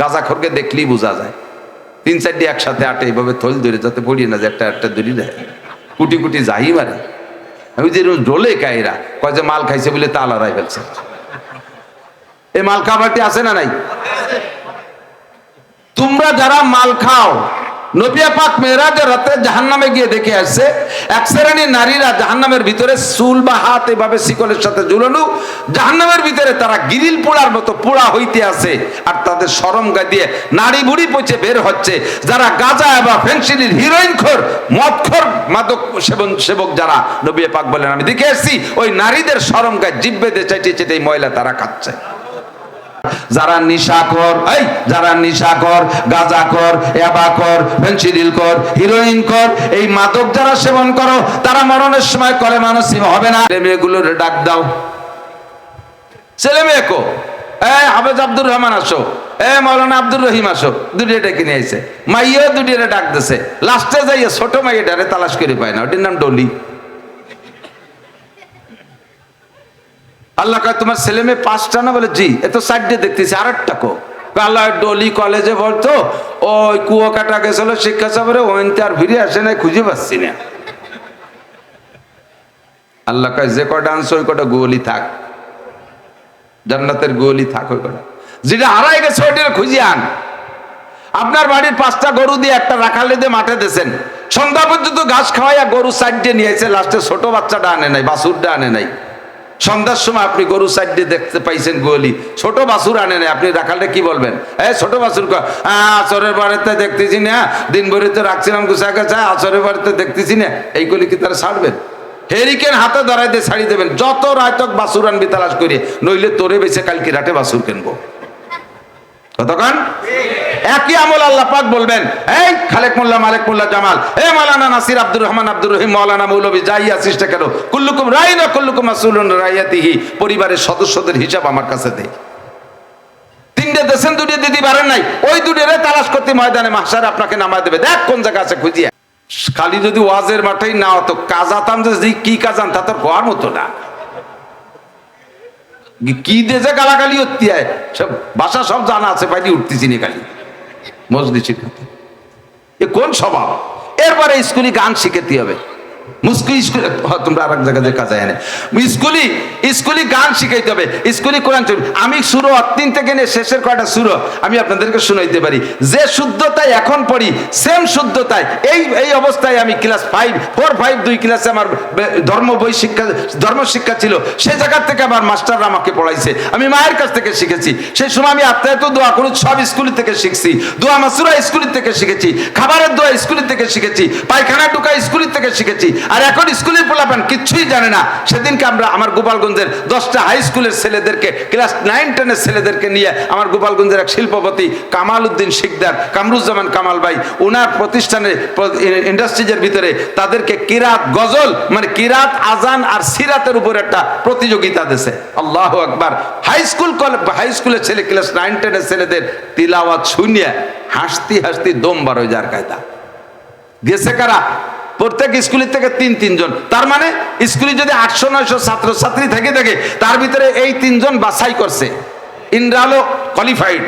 গাঁজাখরকে দেখলেই বোঝা যায়। তিন চারটি একসাথে আটে এইভাবে থল ধরে যাতে পড়িয়ে না যে একটা একটা ধরি দেয়। কুটি কুটি যাই মারে। আমি যে ডোলে কায়রা, কয় যে মাল খাইছে বলে তাল আড়াই ফেলছে। এই মাল খাবারটি আছে না নাই? তোমরা যারা মাল খাও নবিয়া মেয়েরাজের রাতে জাহান নামে গিয়ে দেখে আসছে, এক নারীরা জাহান নামের ভিতরে বা হাত এভাবে শিকলের সাথে ঝুলানো জাহান নামের ভিতরে তারা গিরিল পোড়ার মতো পোড়া হইতে আর তাদের দিয়ে বুড়ি পচে বের হচ্ছে। যারা গাঁজা বা ফেন্সিলির হিরোইন খোর, মদ খোর মাদক সেবন সেবক যারা, নবিয়া পাক বলেন, আমি দেখে এসেছি ওই নারীদের সরম গায়ে জিব্বেতে চাইতে এই ময়লা তারা খাচ্ছে। যারা নিশাকর এই, যারা নিশাকর গাঁজাকর এবাকর ফেন্সিডিল কর হিরোইন কর এই মাদক যারা সেবন করো, তারা মরণের সময় করে মানুষ হবে না। মেয়েগুলোর ডাক দাও। ছেলে মেয়েকো এ, হাফেজ আব্দুর রহমান আসো। এ, মৌলানা আব্দুর রহিম আসো। দুটিয়ে ডেকে নিয়ে আইছে। মাইয়াও দুটিয়ে ডাক দিছে। লাস্টে যাইয়ে ছোট মাইয়াটারে তালাশ করে পায় না, ওটির নাম ডলি। আল্লাহ কয়, তোমার ছেলে মেয়ে পাঁচটা না? বলে, জি। এত সাইডে দেখতেছি আর একটা কো আল্লাহ ডলি কলেজে বলতো ওই কুয়ো কাটা গেছিল শিক্ষা সফরে ওইনতে আর ফিরে আসে না খুঁজে পাচ্ছি না। আল্লাহ কয়, যে কটা আনছো, ওই কটা গোলি থাক। জান্নাতের গোলি থাক ওই কটা যেটা হারাই গেছে ওইটা খুঁজে আন। আপনার বাড়ির পাঁচটা গরু দিয়ে একটা রাখালে দিয়ে মাঠে দিয়েছেন। সন্ধ্যা পর্যন্ত ঘাস খাওয়াইয়া গরু সাইড দিয়ে নিয়েছে লাস্টে ছোট বাচ্চাটা আনে নাই বাসুরটা আনে নাই। সন্ধ্যার সময় আপনি গরু সাইড দেখতে পাইছেন গোলি ছোট বাসুর আনে নাই। আপনি রাখালে কি বলবেন? এ, ছোট বাসুর আচরের বাড়িতে দেখতেছি না। দিন ভরিতে রাখছিলাম গুছা গেছে আচরের বাড়িতে দেখতেছি না। এইগুলি কি তারা ছাড়বেন? হেরিকেন হাতে ধরাই দিয়ে ছাড়ি দেবেন। যত রায়তক বাসুর আনবি তালাশ করে। নইলে তোরে বেছে কালকে রাতে বাসুর কিনবো। কতক্ষণ একই আমল আল্লাহ পাক বলবেন, এই খালেক মোল্লা, মালিক মোল্লা, জামাল, এ মালানা নাসির আব্দুর রহমান, আব্দুর রহিম, মাওলানা মৌলবী, যাই আসিস কেন কুল্লুকুম রাই না কুল্লুকুম আসুলুন রাইয়াতিহি, পরিবারের সদস্যদের হিসাব আমার কাছে দে। তিনটে দেশেন দিদি নাই, ওই করতে ময়দানে আপনাকে নামায় দেবে। দেখ কোন খালি যদি ওয়াজের না কি তা মতো না। কি গালাগালি সব বাসা সব জানা আছে বাইরে উঠতেছি নি খালি। এ কোন স্বভাব? এরপরে স্কুলে গান শিখাতে হবে। মুস্কুল স্কুলে তোমরা আর এক জায়গায় কাজে এনে গান শিখাইতে হবে কোরআন আমি তিন থেকে নিয়ে শেষের কয়টা সুরো আমি আপনাদেরকে শোনাইতে পারি। যে শুদ্ধতায় এখন পড়ি সেম শুদ্ধতায়, এই এই অবস্থায় আমি ক্লাস ফাইভ ফোর ফাইভ দুই ক্লাসে আমার ধর্ম বই শিক্ষা, ধর্ম শিক্ষা ছিল, সে জায়গার থেকে আমার মাস্টাররা আমাকে পড়াইছে। আমি মায়ের কাছ থেকে শিখেছি। সেই সময় আমি আত্মায় তো দোয়া করুন সব স্কুল থেকে শিখছি। দোয়া মাসুরা স্কুল থেকে শিখেছি। খাবারের দোয়া স্কুল থেকে শিখেছি। পায়খানা ঢুকা স্কুল থেকে শিখেছি। আর এখন স্কুলে পোলাপান কিচ্ছুই জানে না। সেদিনকে আমরা আমার গোপালগঞ্জের দশটা হাই স্কুলের ছেলেদেরকে ক্লাস নাইন টেনের ছেলেদেরকে নিয়ে আমার গোপালগঞ্জের এক শিল্পপতি কামাল উদ্দিন শিকদার, কামরুজ্জামান কামাল ভাই ওনার প্রতিষ্ঠানের ইন্ডাস্ট্রিজের ভিতরে তাদেরকে কিরাত গজল মানে কিরাত, আজান আর সিরাতের উপর একটা প্রতিযোগিতা দিছে। আল্লাহ আকবার। হাই স্কুল হাই স্কুলের ছেলে ক্লাস নাইন টেনের ছেলেদের তিলাওয়াত শুনিয়ে হাসতি হাসতি দম বার যার কায়দা। গেছে কারা? প্রত্যেক স্কুলের থেকে তিন, তিনজন। তার মানে স্কুলে যদি আটশো, নয়শো ছাত্র ছাত্রী থেকে থাকে, তার ভিতরে এই তিনজন বাছাই করছে। ইন্দ্রালো কোয়ালিফাইড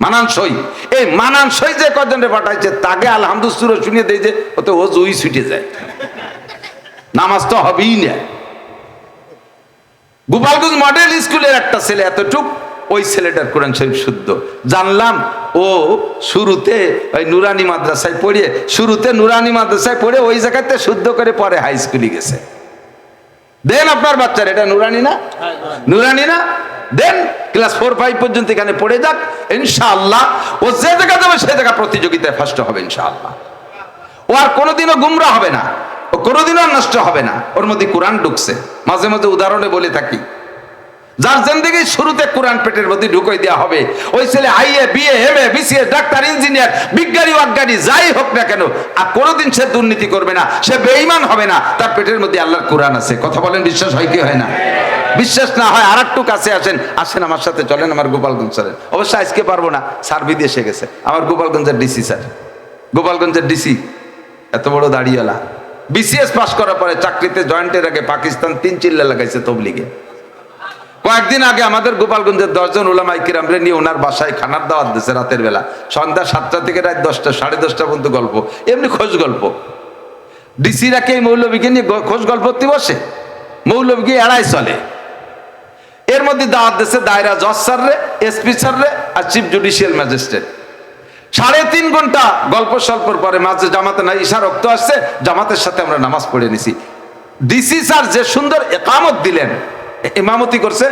মানানসই। এই মানানসই যে কজনে পাঠাইছে, তাকে আলহামদুসুর শুনিয়ে দেয় যে ওতে ও জুই ছুটে যায়। নামাজ তো হবেই না। গোপালগঞ্জ মডেল স্কুলের একটা ছেলে এতটুক ওই ছেলেটার কোরআন শরীফ শুদ্ধ। জানলাম, ও শুরুতে ওই নুরানি মাদ্রাসায় পড়িয়ে শুরুতে নুরানি মাদ্রাসায় পড়ে ওই জায়গাতে শুদ্ধ করে পরে হাই স্কুলে গেছে। দেন আপনার বাচ্চার, এটা নুরানি না? নুরানি না? দেন ক্লাস ফোর ফাইভ পর্যন্ত এখানে পড়ে যাক, ইনশাআল্লাহ, ও যে জায়গা যাবে সে জায়গা প্রতিযোগিতায় ফার্স্ট হবে ইনশাআল্লাহ। ও আর কোনোদিনও গুমরা হবে না, ও কোনোদিনও নষ্ট হবে না। ওর মধ্যে কোরআন ঢুকছে। মাঝে মাঝে উদাহরণে বলে থাকি যার জিন্দগি শুরুতে কোরআন পেটের মধ্যে ঢুকাই দেওয়া হবে। ওই ছেলে IA, BA M A BCS doctor, engineer, বিজ্ঞানী, অজ্ঞানী, যাই হোক না কেন, আর কোনোদিন সে দুর্নীতি করবে না, সে বেঈমান হবে না, তার পেটের মধ্যে আল্লাহর কোরআন আছে। কথা বলেন, বিশ্বাস হয় কি হয় না? বিশ্বাস না হয় আর একটু কাছে আসেন আসেন আমার সাথে, চলেন আমার গোপালগঞ্জ স্যারের অবশ্য আজকে পারব না স্যার বিদেশে গেছে। আমার গোপালগঞ্জের ডিসি, স্যার। গোপালগঞ্জের ডিসি, এত বড় দাঁড়িয়েলা বিসিএস পাস করার পরে চাকরিতে জয়েন্টের আগে পাকিস্তান তিন চিল্লা লাগাইছে তবলিগে। কয়েকদিন আগে আমাদের গোপালগঞ্জের দশজন ওলামাই কিরামরে নিয়ে ওনার বাসায় খানার দাওয়াত দিয়েছে রাতের বেলা। সন্ধ্যা সাতটা থেকে রাত দশটা, সাড়ে দশটা পর্যন্ত গল্প। এমনি খোঁজ গল্প। ডিসিরা কে মৌলবীকে নিয়ে খোঁজ গল্প বসে? মৌলবীকে এড়াই চলে। এর মধ্যে দাওয়াত দিয়েছে দায়রা জজ স্যার রে এসপি স্যার রে আর চিফ জুডিশিয়াল ম্যাজিস্ট্রেট। সাড়ে তিন ঘণ্টা গল্প স্বল্পর পরে মাঝে জামাতে না ঈশা রক্ত আসছে, জামাতের সাথে আমরা নামাজ পড়ে নিছি। ডিসি স্যার যে সুন্দর একামত দিলেন ইমামতি করছে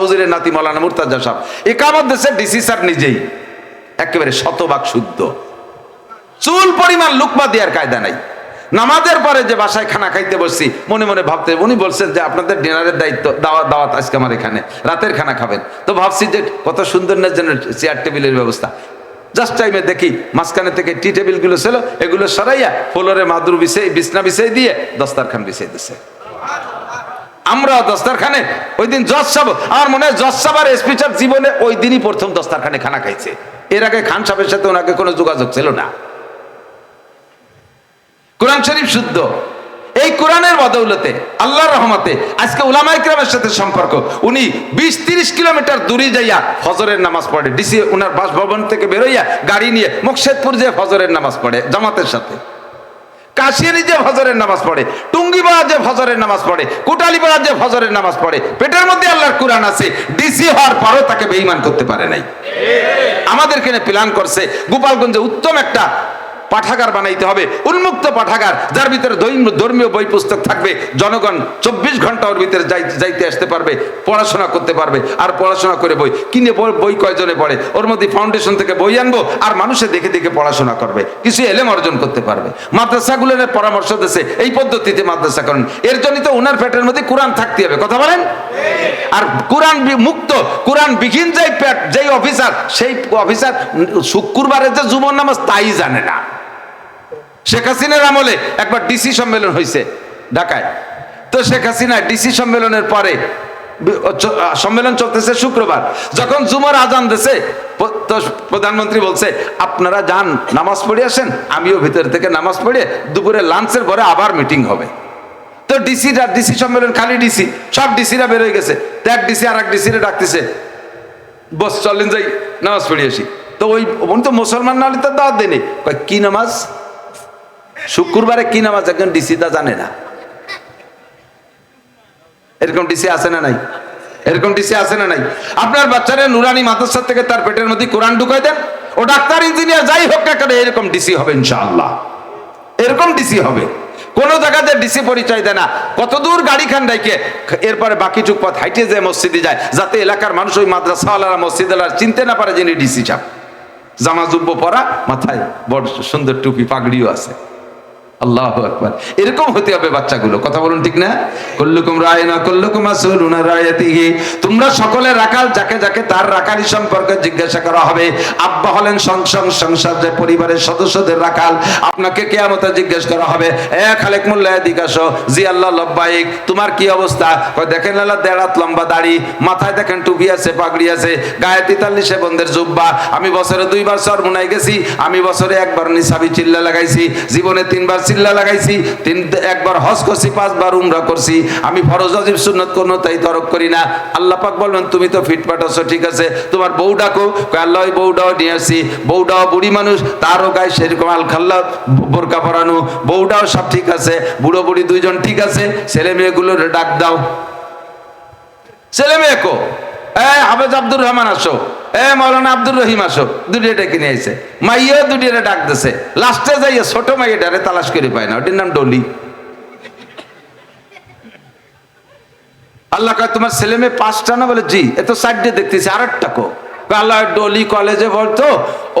বুজুরের নাতি মৌলানা মুরতাজা সাহেব। একামত দিয়েছে ডিসি স্যার নিজেই। একেবারে শতভাগ শুদ্ধ। চুল পরিমাণ লুকমা দেওয়ার কায়দা নাই। নামাজের পরে যে বাসায় খানা খাইতে বসছি, মনে মনে ভাবতে, উনি বলছেন যে আপনাদের ডিনারের দায়িত্ব, দাওয়াত দাওয়াত আজকে আমার এখানে। রাতের খানা খাবেন। তো ভাবছি যে কত সুন্দর না যেন চেয়ার টেবিলের ব্যবস্থা। জাস্ট টাইমে দেখি মাঝখানে থেকে টি টেবিলগুলো ছিল, এগুলো সরাইয়া ফ্লোরে মাদুর বিছাই বিছনা বিছাই দিয়ে দস্তারখান বিছাই দিছে। আমরা দস্তারখানে ওই দিন জজ সাহেব আমার মনে হয় জজ সাহেব আর স্পিচার জীবনে ওই দিনই প্রথম দস্তারখানে খানা খাইছে। এর আগে খান সাহেবের সাথে ওনাকে কোনো যোগাযোগ ছিল না। কোরআন শরীফ শুদ্ধ। এই কোরআনের বদৌলতে, আল্লাহর রহমতে আজকে উলামা ইকরামের সাথে সম্পর্ক। উনি বিশ তিরিশ কিলোমিটার দূরে যাইয়া ফজরের নামাজ পড়ে। ডিসি ওনার বাসভবন থেকে বেরোইয়া গাড়ি নিয়ে মুকশেদপুর যে ফজরের নামাজ পড়ে, জামাতের সাথে। কাশিয়ারি যে ফজরের নামাজ পড়ে টুঙ্গিপাড়া যে ফজরের নামাজ পড়ে কুটালিপাড়া যে ফজরের নামাজ পড়ে পেটের মধ্যে আল্লাহর কোরআন আছে ডিসি হওয়ার পরও তাকে বেঈমান করতে পারে নাই। আমাদের এখানে প্ল্যান করছে গোপালগঞ্জে উত্তম একটা পাঠাগার বানাইতে হবে, উন্মুক্ত পাঠাগার, যার ভিতরে ধর্মীয় বই পুস্তক থাকবে, জনগণ চব্বিশ ঘণ্টা ওর ভিতরে যাই- যাইতে আসতে পারবে, পড়াশোনা করতে পারবে, আর পড়াশোনা করে বই, কিনে বই- কয়জনে পড়ে? ওর মধ্যে ফাউন্ডেশন থেকে বই আনব, আর মানুষে দেখে দেখে পড়াশোনা করবে, কিছু এলেম অর্জন করতে পারবে। মাদ্রাসাগুলোর পরামর্শ দিচ্ছে এই পদ্ধতিতে মাদ্রাসা করেন। এর জন্য তো ওনার পেটের মধ্যে কোরআন থাকতে হবে, কথা বলেন? আর কোরআন মুক্ত, কোরআন বিহীন যেই পেট, যেই অফিসার, সেই অফিসার শুক্রবারের যে জুমন নামাজ তাই জানে না। শেখ হাসিনার আমলে একবার ডিসি সম্মেলন হয়েছে ঢাকায়। তো শেখ হাসিনা ডিসি সম্মেলনের পরে সম্মেলন চলতেছে শুক্রবার। যখন জুমার আজান দেশে তো প্রধানমন্ত্রী বলছে, আপনারা যান, নামাজ পড়ে আসেন, আমিও ভিতর থেকে নামাজ পড়ে দুপুরে লাঞ্চের পরে আবার মিটিং হবে। তো ডিসিরা, ডিসি সম্মেলন খালি ডিসি, সব ডিসিরা বেরোয় গেছে। এক ডিসি আর এক ডিসিরে ডাকতেছে, বস, চলেন যাই, নামাজ পড়ে আসি। তো ওই, উনি তো মুসলমান না তো দাওয়াত দেয়নি। কয়, কি নামাজ? শুক্রবারে কি নামাজ একজন ডিসিটা জানে না। এরকম ডিসি আছে না নাই? এরকম ডিসি আছে না নাই? আপনার বাচ্চারা নুরানি মাদ্রাসা থেকে তার পেটের মধ্যে কোরআন ঢুকাই দেন, ও ডাক্তার, ইঞ্জিনিয়ার, যাই হোক না কেন, এরকম ডিসি হবে ইনশাআল্লাহ। এরকম ডিসি হবে। কোন জায়গাতে ডিসি পরিচয় দেয় না। কত দূর গাড়ি খান ডাইকে, এরপরে বাকি টুক পথ হাইটে যায় মসজিদে যায়, যাতে এলাকার মানুষ ওই মাদ্রাসাওয়ালারা, মসজিদ চিনতে না পারে যিনি ডিসি চাপ। জামা জুব্ব পরা, মাথায় বড় সুন্দর টুপি, পাগড়িও আছে। আল্লাহ আকবার। এরকম হতে হবে বাচ্চাগুলো। কথা বলুন ঠিক না? কল্লুকুম রায় না কল্লুকুম আসলুনা রায়াতিহি। তোমরা সকলে রাখাল, যাকে যাকে তার রাখালি সম্পর্কে জিজ্ঞাসা করা হবে। আব্বা হলেন সংসার সংসার যে পরিবারের সদস্যদের রাখাল। আপনাকে কেয়ামতে জিজ্ঞেস করা হবে, এ খালেক মোল্লা, এদিকে আসো। জি আল্লাহ, লব্বাইক, তোমার কি অবস্থা? কয়, দেখেন আল্লাহ দেড়াত লম্বা দাড়ি। মাথায় দেখেন টুপি আছে, পাগড়ি আছে। গায়ে তেতাল্লিশে বন্ধের জুব্বা। আমি বছরে দুইবার সরমুনাই গেছি। আমি বছরে একবার নিসাবি চিল্লা লাগাইছি। জীবনে তিনবার চিল্লা লাগাইছি, তিন, একবার হজ করছি, পাঁচবার উমরা করছি, আমি ফরজ আজিব সুন্নত কোনো তাই তরক করি না। আল্লাহ পাক বলবেন, তুমি তো ফিটফাট আছো ঠিক আছে, তোমার বউ ডাকো। আল্লাহ, ওই বউটাও নিয়ে আসছি, বউটাও বুড়ি মানুষ, তারও গায়ে সেরকম আল খাল্লা বোরকা পরানো, বউটাও সব ঠিক আছে, বুড়ো বুড়ি দুইজন ঠিক আছে, ছেলে মেয়েগুলোর ডাক দাও। ছেলে মেয়েকো এ হাফেজ আব্দুর রহমান, আসো। এ মৌলানা আব্দুর রহিম আসো, দুটিয়ে ডেকে নিয়ে আইছে। মাইয়াও দুটিয়ে ডাক দিছে। লাস্টে যাইয়ে ছোট মাইয়াটারে তালাশ করে পায় না, ওটির নাম ডলি। আল্লাহ কয়, তোমার ছেলে মেয়ে পাঁচটা না? বলে, জি এত সাইডে দেখতেছি আর একটা কো। কয়, আল্লাহ ডলি কলেজে বলতো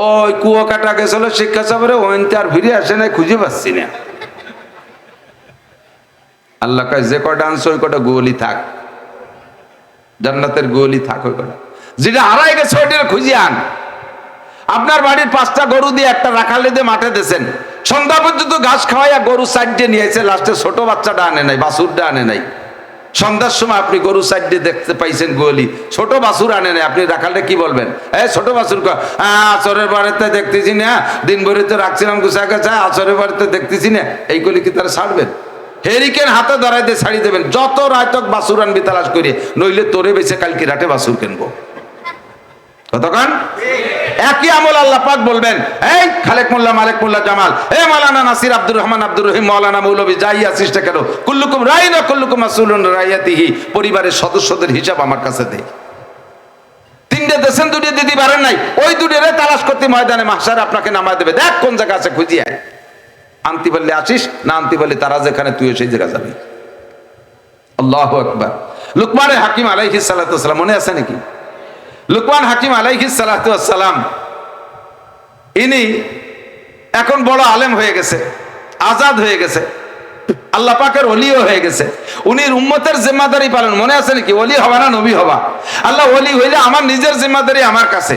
ওই কুয়াকাটা গেছিল শিক্ষা সফরে ওইনতে আর ফিরে আসে না খুঁজে পাচ্ছি না। আল্লাহ কয়, যে কটা আনছো ওই কটা গোলি থাক। জান্নাতের গোলি থাক, ওই কটা যেটা হারাই গেছে ওইটা খুঁজে আন। আপনার বাড়ির পাঁচটা গরু দিয়ে একটা রাখালে দিয়ে মাঠে দিয়েছেন। সন্ধ্যা পর্যন্ত ঘাস খাওয়াইয়া গরু সাইড নিয়েছে লাস্টে ছোট বাচ্চাটা আনে নাই বাসুরটা আনে নাই। সন্ধ্যার সময় আপনি গরু সাইড দেখতে পাইছেন গোলি ছোট বাসুর আনে নাই। আপনি রাখালে কি বলবেন? এই ছোট বাসুর "হ্যাঁ, আচরের বাড়িতে দেখতেছি না দিন ভরে তো রাখছিলাম গুছা গেছে আচরের বাড়িতে দেখতেছি না। এই গলি কি তারা ছাড়বেন? হেরিকেন হাতে ধরাই দিয়ে ছাড়ি দেবেন। যত রায়তক বাসুর আনবি তালাশ করে নইলে তোরে বেছে কালকে রাতে বাসুর কিনবো। কতক্ষণ? একই আমল আল্লাহ পাক বলবেন। এই খালেক মোল্লা, মালেক মোল্লা জামাল, এ মালানা নাসির আব্দুর রহমান, আব্দুর রহিম, মৌলানা মৌলবী যাই আসিস কেন? কুল্লুকুম রাই না কুল্লুকুম আসুলুন রাইয়াতিহি, পরিবারের সদস্যদের হিসাব আমার কাছে দে। তিনটে দেশেন দুটি দিদি পারেন নাই, ওই দুটিরে তালাশ করতে ময়দানে মাসার আপনাকে নামায় দেবে। দেখ কোন জায়গা আছে খুঁজিয়ে আয়। আনতে পারলে আসিস, না আনতে পারলে তারা যেখানে তুই সেই জায়গা যাবি। আল্লাহ আকবার। লুকমানের হাকিম আলাইহিস সালাম, মনে আছে নাকি? লুকমান হাকিম আলাইহিস সালাম ইনি এখন বড় আলেম হয়ে গেছে, আজাদ হয়ে গেছে, আল্লাহ পাকের অলিও হয়ে গেছে। উনি উম্মতের জিম্মাদারি পালন, মনে আছে নাকি? অলি হবা না নবী হবা? আল্লাহ অলি হইলে আমার নিজের জিম্মাদারি আমার কাছে।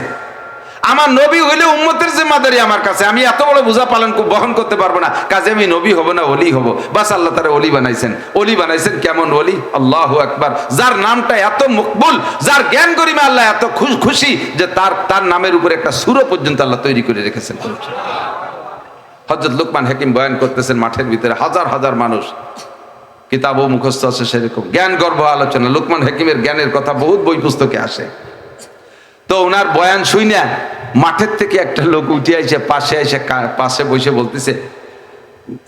আমার নবী হইলে উম্মতের জিম্মাদারি আমার কাছে। আমি এত বড় বোঝা পালন বহন করতে পারব না। কাজে আমি নবী হব না অলি হব। বাস আল্লাহ তারা অলি বানাইছেন। অলি বানাইছেন কেমন অলি আল্লাহ একবার যার নামটা এত মকবুল, যার জ্ঞান গরিমে আল্লাহ এত খুশ- যে তার তার নামের উপর একটা সুরো পর্যন্ত আল্লাহ তৈরি করে রেখেছেন। হজরত লুকমান হাকিম বয়ান করতেছেন মাঠের ভিতরে, হাজার হাজার মানুষ। কিতাবও মুখস্থ আছে সেরকম। জ্ঞান গর্ব আলোচনা। লোকমান হাকিমের জ্ঞানের কথা বহুত বই পুস্তকে আসে। তো ওনার বয়ান শুই না মাঠের থেকে একটা লোক উঠে আইসে পাশে এসে পাশে বসে বলতেছে,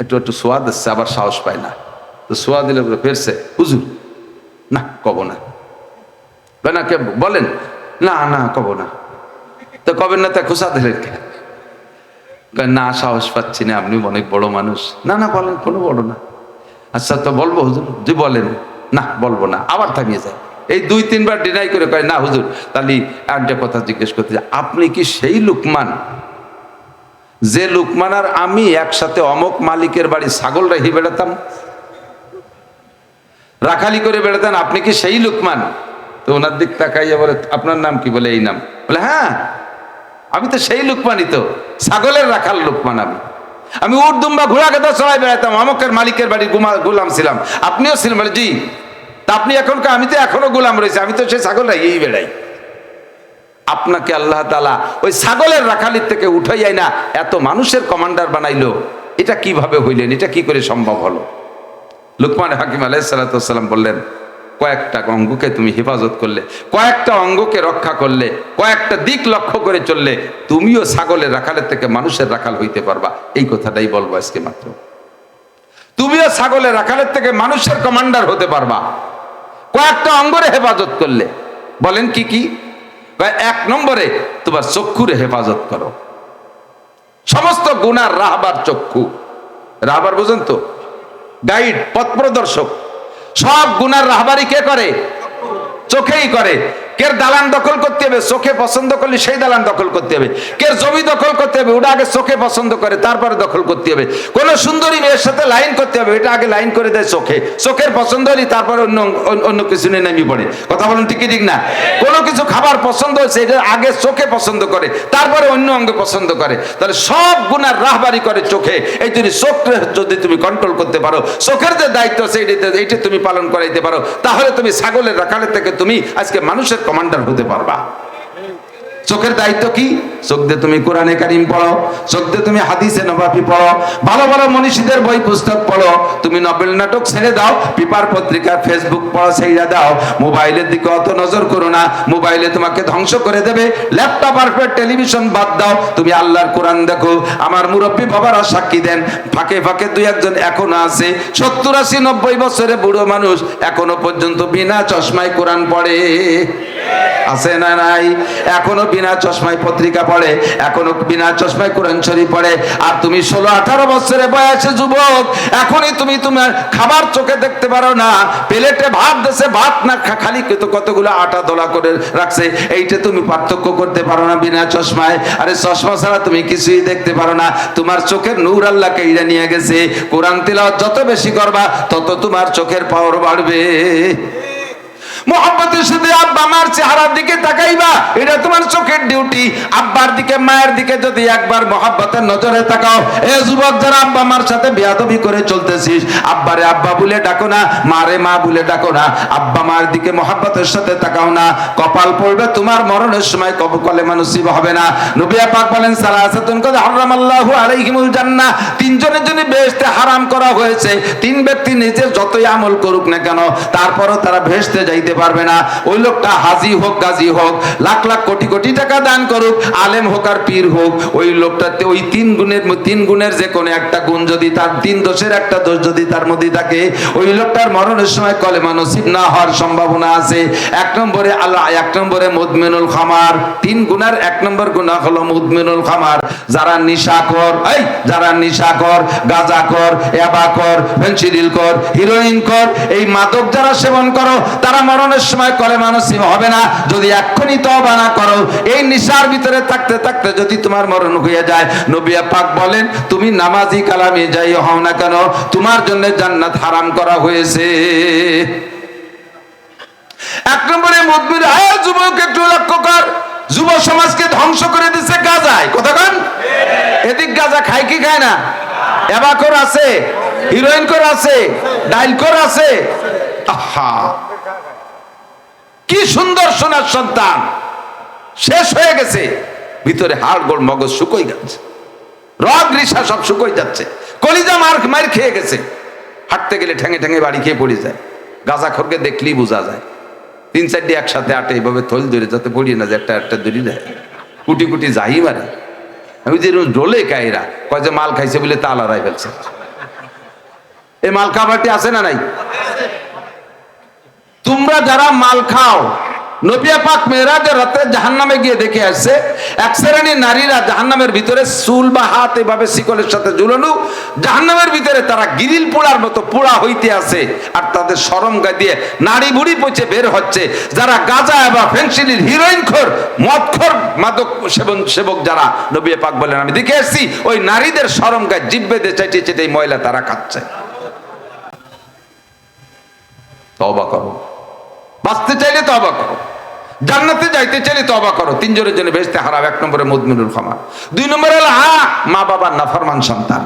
একটু একটু সোয়াদ এসছে আবার সাহস পায় না। তো সোয়া দিলে ফেরছে, হুজুর, না, কব না। কে বলেন, না না, কব না। তো কবেন না, তা খুশা দিলেন কে? না, সাহস পাচ্ছি না, আপনি অনেক বড় মানুষ। না না, বলেন, কোনো বড় না। আচ্ছা তো বলব হুজুর জি বলেন। না, বলব না, আবার থামিয়ে যায় এই দুই, তিনবার ডিনাই করে কয়, না, হুজুর, তাহলে একটা কথা জিজ্ঞেস করতে আপনি কি সেই লুকমান? যে লুকমান আর আমি একসাথে অমক মালিকের বাড়ি ছাগল রেখে বেড়াতাম, রাখালি করে বেড়াতেন, আপনি কি সেই লুকমান? তো ওনার দিক তাকাইয়া বলে, আপনার নাম কি? বলে, এই নাম। বলে হ্যাঁ আমি তো সেই লুকমানই তো, ছাগলের রাখাল লুকমান আমি। আমি উট দুম্বা ঘোড়া খেতে সবাই বেড়াতাম আমকের মালিকের বাড়ির গুমা- গোলাম ছিলাম। আপনিও ছিলেন বলে, জি তা আপনি এখন আমি তো এখনও গোলাম রয়েছে, আমি তো সেই ছাগল এই বেড়াই। আপনাকে আল্লাহ তালা ওই ছাগলের রাখালির থেকে উঠাইয়াই না, এত মানুষের কমান্ডার বানাইলো। এটা কীভাবে হইলেন? এটা কি করে সম্ভব হলো? লুকমান হাকিম আলাইসালাম বললেন, কয়েকটা অঙ্গকে তুমি হেফাজত করলে, কয়েকটা অঙ্গকে রক্ষা করলে, কয়েকটা দিক লক্ষ্য করে চললে, তুমিও ছাগলের রাখালের থেকে মানুষের রাখাল হইতে পারবা। এই কথাটাই বলব আজকে মাত্র। তুমিও ছাগলের রাখালের থেকে মানুষের কমান্ডার হতে পারবা। কয়েকটা অঙ্গরে হেফাজত করলে। বলেন কি কি? এক নম্বরে তোমার চক্ষুরে হেফাজত করো। সমস্ত গুণার রাহবার চক্ষু। রাহবার বুঝেন তো? গাইড, পথ প্রদর্শক। সব গুণার রাহবারি কে করে? চোখেই করে। কের দালান দখল করতে হবে, চোখে পছন্দ করলে সেই দালান দখল করতে হবে। কের জমি দখল করতে হবে, ওটা আগে চোখে পছন্দ করে, তারপরে দখল করতে হবে। কোন সুন্দরী মেয়ের সাথে লাইন করতে হবে, এটা আগে লাইন করে দেয় চোখে। চোখের পছন্দ হলে তারপরে অন্য, অন্য- কিছু নিয়ে নামি পড়ে। কথা বলুন ঠিকই ঠিক না? কোনো কিছু খাবার পছন্দ হয়েছে, এটা আগে চোখে পছন্দ করে, তারপরে অন্য অঙ্গে পছন্দ করে। তাহলে সব গুণার রাহবারি করে চোখে। এই যদি চোখ যদি তুমি কন্ট্রোল করতে পারো, চোখের যে দায়িত্ব আছে এইটা তুমি পালন করাইতে পারো। তাহলে তুমি ছাগলের রাখালের থেকে তুমি আজকে মানুষের কমান্ডার হতে পারবা। চোখের দায়িত্ব কি? চোখ দিয়ে তুমি কোরআনে কারিম পড়ো, চোখ দিয়ে তুমি হাদিসে নবাবি পড়ো, ভালো ভালো মনীষীদের বই পুস্তক পড়ো, তুমি নবেল নাটক ছেড়ে দাও, পেপার পত্রিকা, ফেসবুক পড়া ছেড়ে দাও, মোবাইলের দিকে অত নজর করো না, মোবাইলে তোমাকে ধ্বংস করে দেবে, ল্যাপটপ আর টেলিভিশন বাদ দাও, তুমি আল্লাহর কোরআন দেখো, আমার মুরব্বী বাবারা সাক্ষী দেন, ফাঁকে ফাঁকে দুই একজন এখনও আছে, সত্তর আশি নব্বই বছরে বুড়ো মানুষ এখনও পর্যন্ত বিনা চশমায় কোরআন পড়ে। আছে না নাই? এখনও বিনা চশমায় পত্রিকা পড়ে, এখনও বিনা চশমায় কোরআন শরীফ পড়ে। আর তুমি ষোলো, আঠারো বছরে বয়সে যুবক, এখনই তুমি তোমার খাবার চোখে দেখতে পারো না। প্লেটে ভাত দেশে ভাত না খালি কত- কতগুলো আটা দোলা করে রাখছে। এইটা তুমি পার্থক্য করতে পারো না বিনা চশমায়। আরে চশমা ছাড়া তুমি কিছুই দেখতে পারো না। তোমার চোখের নূর আল্লাহ কেইরা নিয়ে গেছে। কোরআন তিলাওয়াত যত বেশি করবা, তত তোমার চোখের পাওয়ার বাড়বে। মোহাম্মতের সাথে আব্বা, মার চেহারার দিকে তাকাইবা, এটা তোমার চোখের ডিউটি আব্বার দিকে, মায়ের দিকে যদি একবার মোহাব্বতের নজরে তাকাও, এ যুবক যারা আব্বা, মার সাথে বেয়াদবি করে চলতেছিস, আব্বারে আব্বা বলে ডাকো না, মারে মা বলে ডাকো না, আব্বা, মার দিকে মোহাব্বতের সাথে তাকাও না। কপাল পড়বে তোমার মরণের সময় কব কলে মানুষই হবে না। নবিয়া পাক বলেন সারা সালাসাতুন কদ হারামাল্লাহু আলাইহিমুল জান্নাহ। তিনজনের জন্য বেহেশতে হারাম করা হয়েছে। তিন ব্যক্তি নিজের যতই আমল করুক না কেন, তারপরও তারা ভেস্তে যাইতে পারবে না। ওই লোকটা হাজি হোক, গাজী হোক, লাখ লাখ কোটি কোটি টাকা দান করুক, আলেম হোক আর পীর হোক, ওই লোকটাতে ওই তিন গুণের তিন গুণের যে কোনো একটা গুণ যদি তার, তিন দোষের একটা দোষ যদি তার মধ্যে থাকে, ওই লোকটার মরণের সময় কলেমা নসিব না হওয়ার সম্ভাবনা আছে। এক নম্বরে আল্লাহ, এক নম্বরে মুদমিনুল খামার। তিন গুণার এক নম্বর গুণা হলো মুদমিনুল খামার। যারা নিশাকর এই, যারা নিশাকর গাঁজাকর এবাকর ফেন্সিডিল কর হিরোইন কর এই মাদক যারা সেবন করো, তারা মরণের সময় কলে মানসিক হবে না। যদি এক্ষুনি তবা না করো, এই নিশার ভিতরে থাকতে থাকতে যদি তোমার মরণ হয়ে যায় নবিয়া পাক বলেন, তুমি নামাজি কালামে যাই হও না কেন? তোমার জন্য জান্নাত হারাম করা হয়েছে। এক নম্বরে মুদবির, আয় যুবক, একটু লক্ষ্য কর, যুব সমাজকে ধ্বংস করে দিচ্ছে গাজায়। কতক্ষণ এদিক গাজা খায় কি খায় না? এবাকর আছে, হিরোইন কর আছে, ডাইল কর আছে। আহা! কি সুন্দর সোনার সন্তান। শেষ হয়ে গেছে। ভিতরে হাড়, গোড়, মগজ শুকোই যাচ্ছে। রগ, রিসা সব শুকোই যাচ্ছে। কলিজা মার মার খেয়ে গেছে। হাঁটতে গেলে ঠেঙে ঠেঙে বাড়ি খেয়ে পড়ে যায়। গাজা খড়কে দেখলেই বোঝা যায়। তিন চারটি একসাথে আটে এইভাবে থল ধরে যাতে পড়িয়ে না যে একটা একটা দড়ি দেয় কুটি কুটি যাই মারে। আমি যে ডোলে কাইরা কয় যে মাল খাইছে বলে তাল আড়াই ফেলছে। এই মাল খাবারটি আছে না নাই? তোমরা যারা মাল খাও, নবিয়া পাক মেয়েরাজের রাতে জাহান্নামে গিয়ে দেখে আসছে, এক শ্রেণির নারীরা জাহান্নামের ভিতরে চুল বা হাত এভাবে শিকলের সাথে ঝুলানো, জাহান্নামের ভিতরে তারা গিরিল পোড়ার মতো পোড়া হইতে আছে, আর তাদের সরম গা দিয়ে নারী বুড়ি পচে বের হচ্ছে। যারা গাঁজা বা ফেন্সিলির হিরোইন খোর, মদ খোর মাদক সেবন সেবক যারা, নবিয়া পাক বলেন, আমি দেখে আসছি, ওই নারীদের সরম গায়ে জিব্বে দিয়ে চাইতে চাইতে এই ময়লা তারা খাচ্ছে। তবা করো। বাঁচতে চাইলে তো তবা করো। জান্নাতে যাইতে চাইলে তবা করো। তিনজনের জন্য বেসতে হারাব এক নম্বরে মদমিনুল খামার দুই নম্বরে হলো হা মা বাবার নাফরমান সন্তান।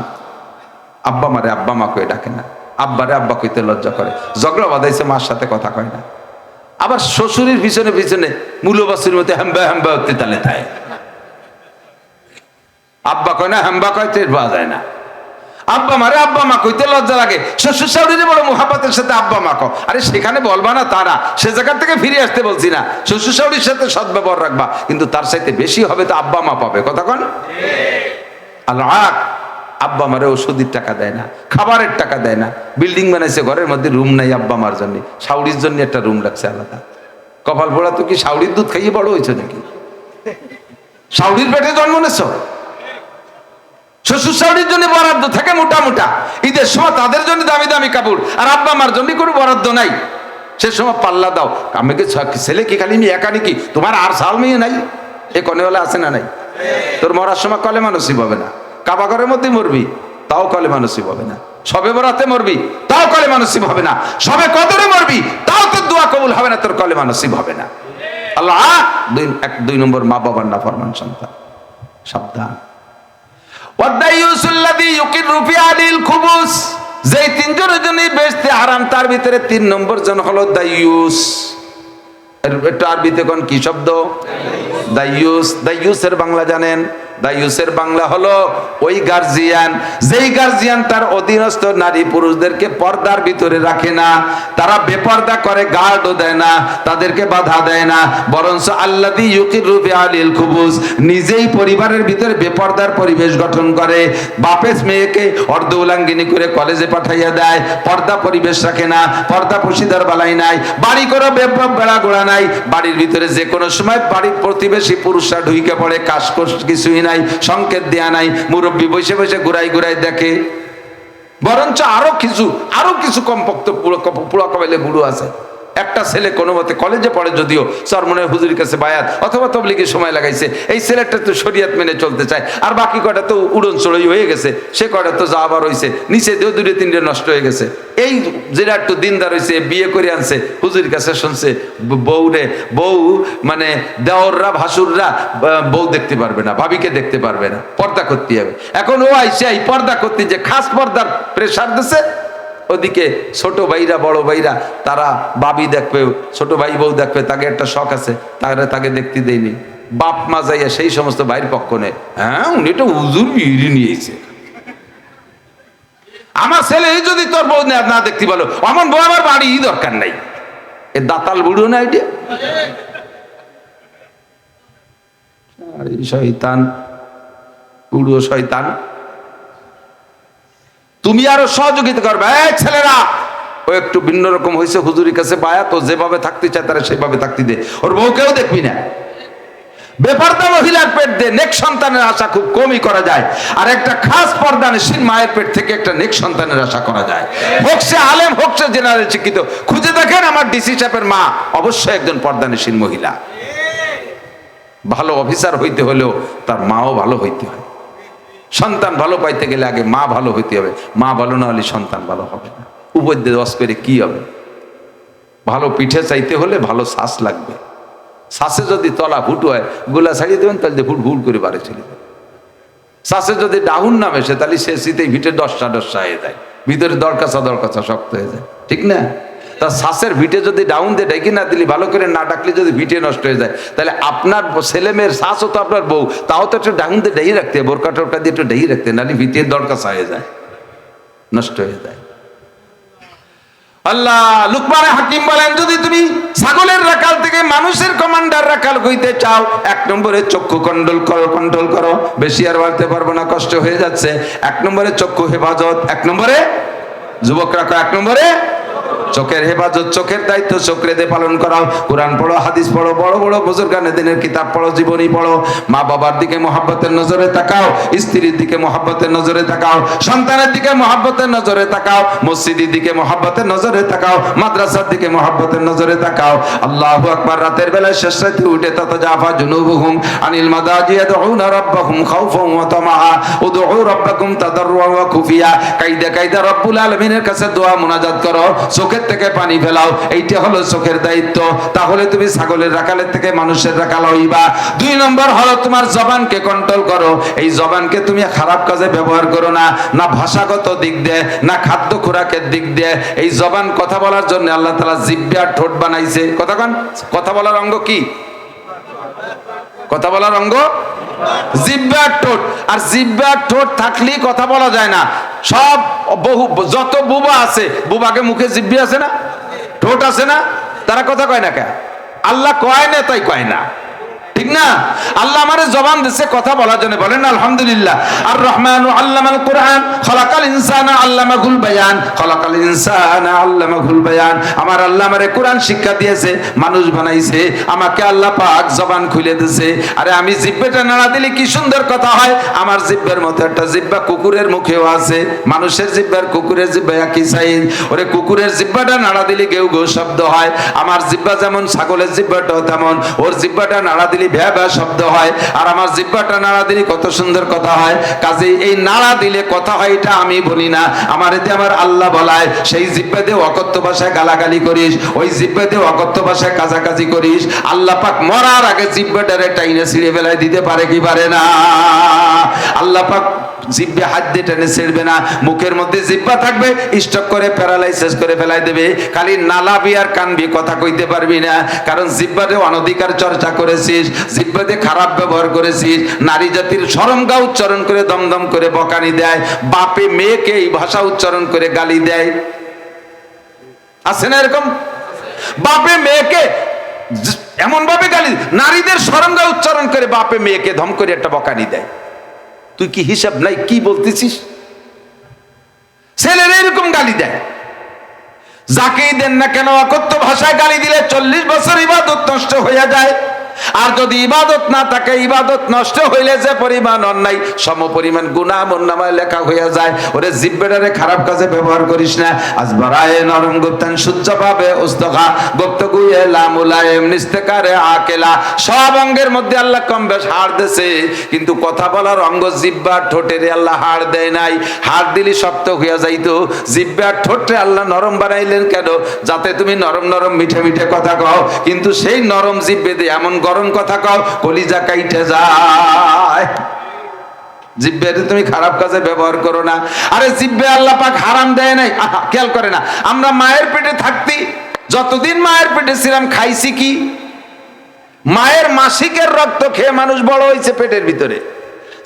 আব্বা মারে আব্বা মা কয়ে ডাকে না। আব্বারে আব্বা কইতে লজ্জা করে। ঝগড়া বাঁধাইছে, মার সাথে কথা কয় না। আবার শ্বশুরের পিছনে পিছনে মূল্যবাসীর মধ্যে হ্যাম্বা হ্যাম্বা উঠতে তালে তাই আব্বা কয় না হ্যাম্বা কয়, টের পাওয়া যায় না। আব্বা মারে আব্বা মা কইতে লজ্জা লাগে। শ্বশুর শাশুড়ি বড় মোহাব্বতের সাথে আব্বা মা কো। আরে সেখানে বলবা না তারা সে জায়গার থেকে ফিরে আসতে বলছি না। শ্বশুর শাশুড়ির সাথে সদ্ব্যবহার রাখবা কিন্তু তার সাথে বেশি হবে তো আব্বা মা পাবে কতক্ষণ আল্লাহ আব্বা মারে ওষুধের টাকা দেয় না খাবারের টাকা দেয় না। বিল্ডিং বানাইছে ঘরের মধ্যে রুম নাই আব্বা মার জন্য। শাউরির জন্য একটা রুম লাগছে আলাদা। কপাল পোড়া তো কি শাউরির দুধ খাইয়ে বড় হয়েছে নাকি? শাউরির পেটে জন্ম নেছ শ্বশুর শাশুড়ির জন্য বরাদ্দ থাকে মোটা মোটা। ঈদের সময় তাদের জন্য দামি দামি কাপড়। আর আব্বা মার জন্য কোনো বরাদ্দ নাই। সে সময় পাল্লা দাও। আমি কি ছ- ছেলে কি খালি একা নাকি? তোমার আর সাল মেয়ে নাই। এ কনেওয়ালা আছে না নাই? তোর মরার সময় কলে মানসিব হবে না। কাবা ঘরের মরবি, তাও কলে মানসিব হবে না। সবে বরাতে মরবি, তাও কলে মানসিব হবে না। সবে কদরে মরবি, তাও তোর দোয়া কবুল হবে না, তোর কলে মানসিব হবে না। আল্লাহ, দুই এক দুই নম্বর মা বাবার না ফরমান সন্তান। সাবধান। যে তিনজনের জন্য বেচতে হারাম, তার ভিতরে তিন নম্বর জন হলো দাইয়ুস। কোন কি শব্দ? দাইয়ুস। দাইয়ুসের বাংলা জানেন? দাইয়ুসের বাংলা হলো ওই গার্জিয়ান। যেই গার্জিয়ান তার অধীনস্থ নারী পুরুষদেরকে পর্দার ভিতরে রাখে না, তারা বেপর্দা করে, গার্ডও দেয় না, তাদেরকে বাধা দেয় না। বরঞ্চ আল্লাদি ইউকির রূপে আলিল খুবুজ নিজেই পরিবারের ভিতরে বেপর্দার পরিবেশ গঠন করে। বাপেস মেয়েকে অর্ধ উলাঙ্গিনী করে কলেজে পাঠাইয়া দেয়, পর্দা পরিবেশ রাখে না, পর্দা পশিদার বালাই নাই, বাড়ি করে বেপর বেড়া গোড়া নাই। বাড়ির ভিতরে যে কোনো সময় বাড়ির প্রতিবেশী পুরুষরা ঢুইকে পড়ে কাজ কিছুই নাই, সংকেত দেয়া নাই, মুরব্বী বসে বসে ঘুরাই ঘুরাই দেখে। বরঞ্চ আরও কিছু আরও কিছু কমপক্ত পুরো কবেলে বুড়ো আছে। একটা ছেলে কোনো মতে কলেজে পড়ে যদিও চরমনের হুজুরের কাছে বায়াত অথবা তবলিগে সময় লাগাইছে। এই ছেলেটা তো শরিয়াত মেনে চলতে চায়। আর বাকি কটা তো উড়ন চড়ই হয়ে গেছে। সে কটা তো যা আবার হয়েছে নিচে দিয়েও দুটো তিনটে নষ্ট হয়ে গেছে। এই যেটা একটু দিনদার হয়েছে বিয়ে করে আনছে। হুজুরের কাছে শুনছে, ব- বউরে বউ মানে দেওররা, ভাসুররা বউ দেখতে পারবে না, ভাবিকে দেখতে পারবে না, পর্দা করতে হবে। এখন ও আইসে, এই পর্দা করতে যে খাস পর্দার প্রেশার দিছে ওদিকে ছোট ভাইরা, বড় ভাইরা, তারা বাবি দেখবে, ছোট ভাই বউ দেখবে, তাকে একটা শখ আছে তাহলে তাকে দেখতে দেয়নি। বাপ মা যাইয়া সেই সমস্ত ভাইয়ের পক্ষ নেই হ্যাঁ উনি তো উজুর বিড়ি নিয়েছে। আমার ছেলে যদি তোর বউ না দেখতে বলো অমন বউ আমার বাড়ি দরকার নাই। এ দাতাল বুড়ো না এটা? শয়তান, বুড়ো শয়তান। তুমি আরও সহযোগিতা করবে। এই ছেলেরা, ও একটু ভিন্ন রকম হয়েছে হুজুরির কাছে বায়া তো যেভাবে থাকতে চায় তারা সেভাবে থাকতে দে। ওর বউকেও দেখবি না। বেপর্দা মহিলার পেট দিয়ে নেক সন্তানের আশা খুব কমই করা যায়। আর একটা খাস পর্দা পর্দানশীল মায়ের পেট থেকে একটা নেক সন্তানের আশা করা যায়। হোক সে আলেম, হোক সে জেনারেল শিক্ষিত। খুঁজে দেখেন আমার ডিসি সাহেবের মা, অবশ্যই একজন পর্দা পর্দানশীল মহিলা। ভালো অফিসার হইতে হলেও তার মাও ভালো হইতে হয়। সন্তান ভালো পাইতে গেলে আগে মা ভালো হইতে হবে। মা ভালো না হলে সন্তান ভালো হবে না। উপর দিয়ে দশ করে কি হবে? ভালো পিঠে চাইতে হলে ভালো শ্বাস লাগবে। শ্বাসে যদি তলা ফুট হয়, গোলা ছাড়িয়ে দেবেন, তাহলে ফুট ভুল করে বাড়ি ছেড়ে দেবেন শ্বাসে যদি ডাউন নামে সে তাহলে সে শীতেই ভিটে দশটা দশটা হয়ে যায়। ভিতরে দরকাছা দরকাছা শক্ত হয়ে যায়। ঠিক না? তা শ্বাসের ভিটে যদি ডাউন দিয়ে ডেকে না দিলি, ভালো করে না ডাকলে যদি ভিটে নষ্ট হয়ে যায়, তাহলে আপনার ছেলে মেয়ের শ্বাসও তো আপনার বউ, তাও তো একটু ডাউন দিয়ে ডেই রাখতে বোরকা টোরকা দিয়ে একটু ডেই রাখতে নাহলে ভিটের দরকাছা হয়ে যায়, নষ্ট হয়ে যায়। আল্লাহ, লুকমান হাকিম বলেন, যদি তুমি ছাগলের রাখাল থেকে মানুষের কমান্ডার রাখাল হইতে চাও, এক নম্বরে চক্ষু কন্ট্রোল করো কন্ট্রোল করো, বেশি আর বাড়তে পারব না, কষ্ট হয়ে যাচ্ছে, এক নম্বরে চক্ষু হেফাজত, এক নম্বরে যুবক রাখো এক নম্বরে চোখের হেফাজত, চোখের দায়িত্ব চোখরেদে পালন করাও। কোরআন পড়ো, হাদিস পড়ো, বড় বড় বুজুর্গানে দিনের কিতাব পড়ো, জীবনী পড়ো। মা বাবার দিকে মহাব্বতের নজরে তাকাও, স্ত্রীর দিকে মহাব্বতের নজরে তাকাও, সন্তানের দিকে মহাব্বতের নজরে তাকাও, মসজিদের দিকে মহাব্বতের নজরে তাকাও, মাদ্রাসার দিকে মহাব্বতের নজরে তাকাও। আল্লাহু আকবার, রাতের বেলায় শেষ রাতে উঠে তত জাফা জুনুবুহুম আনিল মাদাজি ইয়াদউনা রাব্বাহুম খাউফান ওয়া তামাআ উদউ রাব্বাকুম তাদাররুআ ওয়া খুফিয়া। কাইদা কাইদা রব্বুল আলামিনের কাছে দোয়া মুনাজাত করো। চোখের থেকে পানি ফেলাও, এইটা হলো চোখের দায়িত্ব। তাহলে তুমি ছাগলের রাখালের থেকে মানুষের রাখাল হইবা। দুই নম্বর হলো তোমার জবানকে কন্ট্রোল করো। এই জবানকে তুমি খারাপ কাজে ব্যবহার করো না না ভাষাগত দিক দিয়ে, না খাদ্য খোরাকের দিক দিয়ে। এই জবান কথা বলার জন্য আল্লাহ তালা জিব্বা ঠোঁট বানাইছে। কথা কন, কথা বলার অঙ্গ কি? কথা বলার অঙ্গ? জিব্বা আর ঠোঁট। আর জিব্বা আর ঠোঁট থাকলেই কথা বলা যায় না। সব বহু, যত বুবা আছে, বুবাকে মুখে জিব্বি আছে না? ঠোঁট আছে না? তারা কথা কয় না কে আল্লাহ কয় না, তাই কয় না। না, আল্লাহ আমারে জবান দিছে কথা বলার জন্য। বলেন, আলহামদুলিল্লাহ। আর রহমান আল্লামাল কোরআন, খলাকাল ইনসানা আল্লামাহুল বায়ান। খলাকাল ইনসানা আল্লামাহুল বায়ান। আমার আল্লাহ আমারে কোরআন শিক্ষা দিয়েছে, মানুষ বানাইছে, আমাকে আল্লাহ পাক জবান খুলে দিয়েছে আরে আমি জিব্বেটা নাড়া দিলে কি সুন্দর কথা হয়? আমার জিব্বের মতো একটা জিব্বা কুকুরের মুখেও আছে। মানুষের জিব্বার কুকুরের জিব্বা একই সাইজ ওরে কুকুরের জিব্বাটা নাড়া দিলে কেউ গো শব্দ হয়। আমার জিব্বা যেমন, ছাগলের জিব্বাটাও তেমন। ওর জিব্বাটা নাড়া দিলে ভ্যা শব্দ হয়। আর আমার জিব্বাটা নাড়া দিলে কত সুন্দর কথা হয়। কাজে এই নাড়া দিলে কথা হয়, এটা আমি বলি না। আমার এতে আমার আল্লাহ বলায়, সেই জিব্বা দিয়ে অকথ্য ভাষায় গালাগালি করিস, ওই জিব্বা দিয়ে অকথ্য ভাষায় কাজাকাজি করিস। আল্লাহ পাক মরার আগে জিব্বাটারে টাইনে ছিঁড়ে ফেলায় দিতে পারে কি পারে না। আল্লাহ পাক জিব্বে হাত দিয়ে টেনে ছেড়বে না, মুখের মধ্যে জিব্বা থাকবে স্টক করে প্যারালাইসিস করে ফেলাই দেবে, খালি নালাবি আর কানবি কথা কইতে পারবি না, কারণ জিব্বাতে অনধিকার চর্চা করেছিস, জিব্বাতে খারাপ ব্যবহার করেছিস, নারী জাতির সরমগা উচ্চারণ করে দমদম করে বকানি দেয়, বাপে মেয়েকে এই ভাষা উচ্চারণ করে গালি দেয়। আছে না এরকম? বাপে মেয়েকে এমন ভাবে গালি, নারীদের সরঙ্গা উচ্চারণ করে বাপে মেয়েকে ধম করে একটা বকানি দেয়। তুই কি হিসাব নাই? কি বলতেছিস? ছেলের এরকম গালি দেয়। যাকেই দেন না কেন অকথ্য ভাষায় গালি দিলে চল্লিশ বছর ইবাদত নষ্ট হয়ে যায়। আর যদি ইবাদত না থাকে, ইবাদত নষ্ট হইলে যে পরিমাণ অন্যায়, সম পরিমাণ গুণা মন নামায় লেখা হইয়া যায়। ওরে জিব্বেটারে খারাপ কাজে ব্যবহার করিস না। আজ বারায় নরম গুপ্তান সূর্য পাবে উস্তখা। গুপ্ত গুয়ে লামুলায়েম নিস্তেকারে আকেলা। সব অঙ্গের মধ্যে আল্লাহ কম বেশ হাড় দেছে। কিন্তু কথা বলার অঙ্গ জিব্বা ঠোঁটের আল্লাহ হাড় দেয় নাই। হাড় দিলি শক্ত হইয়া যাইতো। জিব্বা ঠোঁটে আল্লাহ নরম বানাইলেন কেন? যাতে তুমি নরম নরম মিঠে মিঠে কথা কও। কিন্তু সেই নরম জিব্বে দিয়ে এমন গরম কথা কও, কলিজা কাইটে যায়। জিব্বেতে তুমি খারাপ কাজে ব্যবহার করো না, আরে জিব্বে আল্লাহ পাক হারাম দেয় নাই। খেয়াল করে না। আমরা মায়ের পেটে থাকতি, যতদিন মায়ের পেটে ছিলাম, খাইছি কি? মায়ের মাসিকের রক্ত খেয়ে মানুষ বড় হয়েছে পেটের ভিতরে।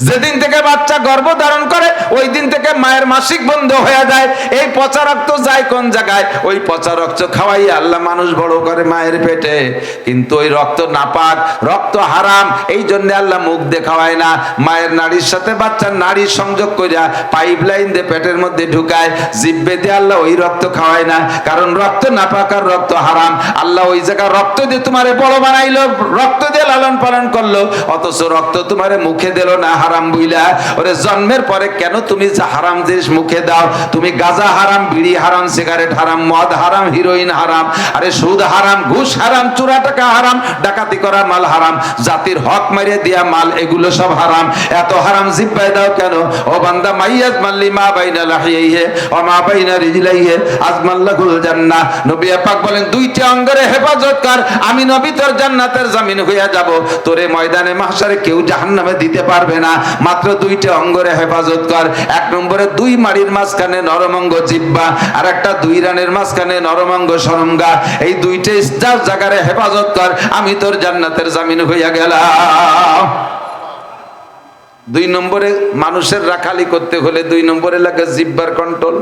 যেদিন থেকে বাচ্চা গর্ভ ধারণ করে ওই দিন থেকে মায়ের মাসিক বন্ধ হয়ে যায়। এই পচা রক্ত যায় কোন জায়গায়? ওই পচা রক্ত খাওয়াই আল্লাহ মানুষ বড় করে মায়ের পেটে। কিন্তু ওই রক্ত নাপাক, রক্ত হারাম, এই জন্য আল্লাহ মুখ দেখাওয়ায় না। মায়ের নারীর সাথে বাচ্চার নারীর সংযোগ করিয়া পাইপ লাইন দিয়ে পেটের মধ্যে ঢুকায়, জিব্বে দিয়ে আল্লাহ ওই রক্ত খাওয়ায় না। কারণ রক্ত নাপাক আর রক্ত হারাম। আল্লাহ ওই জায়গা রক্ত দিয়ে তোমারে বড় বানাইলো, রক্ত দিয়ে লালন পালন করল, অথচ রক্ত তোমারে মুখে দিল না হারাম বুইলা? ওরে জন্মের পরে কেন তুমি হারাম জিনিস মুখে দাও? তুমি গাজা হারাম, বিড়ি হারাম, সিগারেট হারাম, মদ হারাম, হিরোইন হারাম। আরে সুদ হারাম, ঘুষ হারাম, চুরা টাকা হারাম, ডাকাতি করা মাল হারাম। জাতির হক মেরে দিয়া মাল, এগুলো সব হারাম। এত হারাম জিব্বাই দাও কেন? ও বান্দা, মাইয়াজ মাল্লি মা বাইনা লাহিয়াইহে, ও মা বাইনা রিজলাইহে আজমাল্লাহুল জান্নাহ। নবী পাক বলেন, দুইটা অঙ্গরে হেফাজত কর, আমি নবী তোর জান্নাতের জামিন হইয়া যাব। তোরে ময়দানে মাহশারে কেউ জাহান্নামে দিতে পারবে না। মাত্র দুইটা অঙ্গরে হেফাজত কর। এক নম্বরে দুই মাড়ির মাঝখানে নরমঙ্গ জিব্বা আর একটা দুই রানের মাঝখানে নরমঙ্গ সরঙ্গা। এই দুইটা স্টার জায়গারে হেফাজত কর, আমি তোর জান্নাতের জামিন হইয়া গেলাম। দুই নম্বরে মানুষের রাখালি করতে হলে দুই নম্বরে লাগে জিব্বার কন্ট্রোল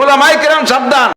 ওলামাই কেরাম সাবধান।